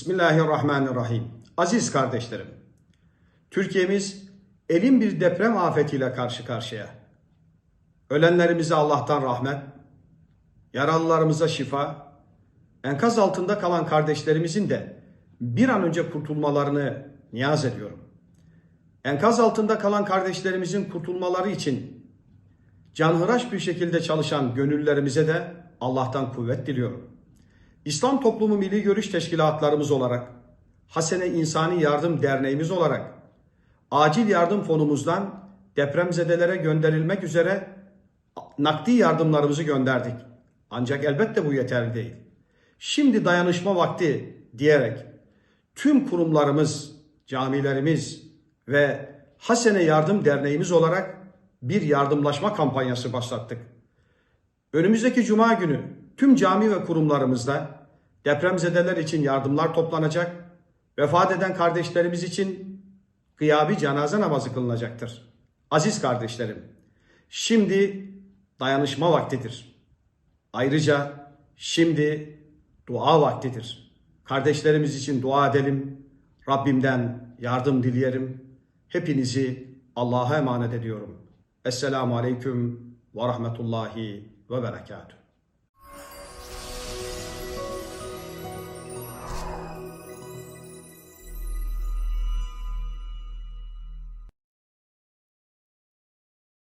Bismillahirrahmanirrahim. Aziz kardeşlerim, Türkiye'miz elin bir deprem afetiyle karşı karşıya. Ölenlerimize Allah'tan rahmet, yaralılarımıza şifa, enkaz altında kalan kardeşlerimizin de bir an önce kurtulmalarını niyaz ediyorum. Enkaz altında kalan kardeşlerimizin kurtulmaları için canhıraş bir şekilde çalışan gönüllerimize de Allah'tan kuvvet diliyorum. İslam Toplumu Milli Görüş Teşkilatlarımız olarak, Hasene İnsani Yardım Derneğimiz olarak, acil yardım fonumuzdan depremzedelere gönderilmek üzere nakdi yardımlarımızı gönderdik. Ancak elbette bu yeterli değil. Şimdi dayanışma vakti diyerek tüm kurumlarımız, camilerimiz ve Hasene Yardım Derneğimiz olarak bir yardımlaşma kampanyası başlattık. Önümüzdeki cuma günü tüm cami ve kurumlarımızda depremzedeler için yardımlar toplanacak. Vefat eden kardeşlerimiz için gıyabi cenaze namazı kılınacaktır. Aziz kardeşlerim, şimdi dayanışma vaktidir. Ayrıca şimdi dua vaktidir. Kardeşlerimiz için dua edelim. Rabbimden yardım dileyelim. Hepinizi Allah'a emanet ediyorum. Esselamu Aleyküm ve Rahmetullahi ve Berekatuhu.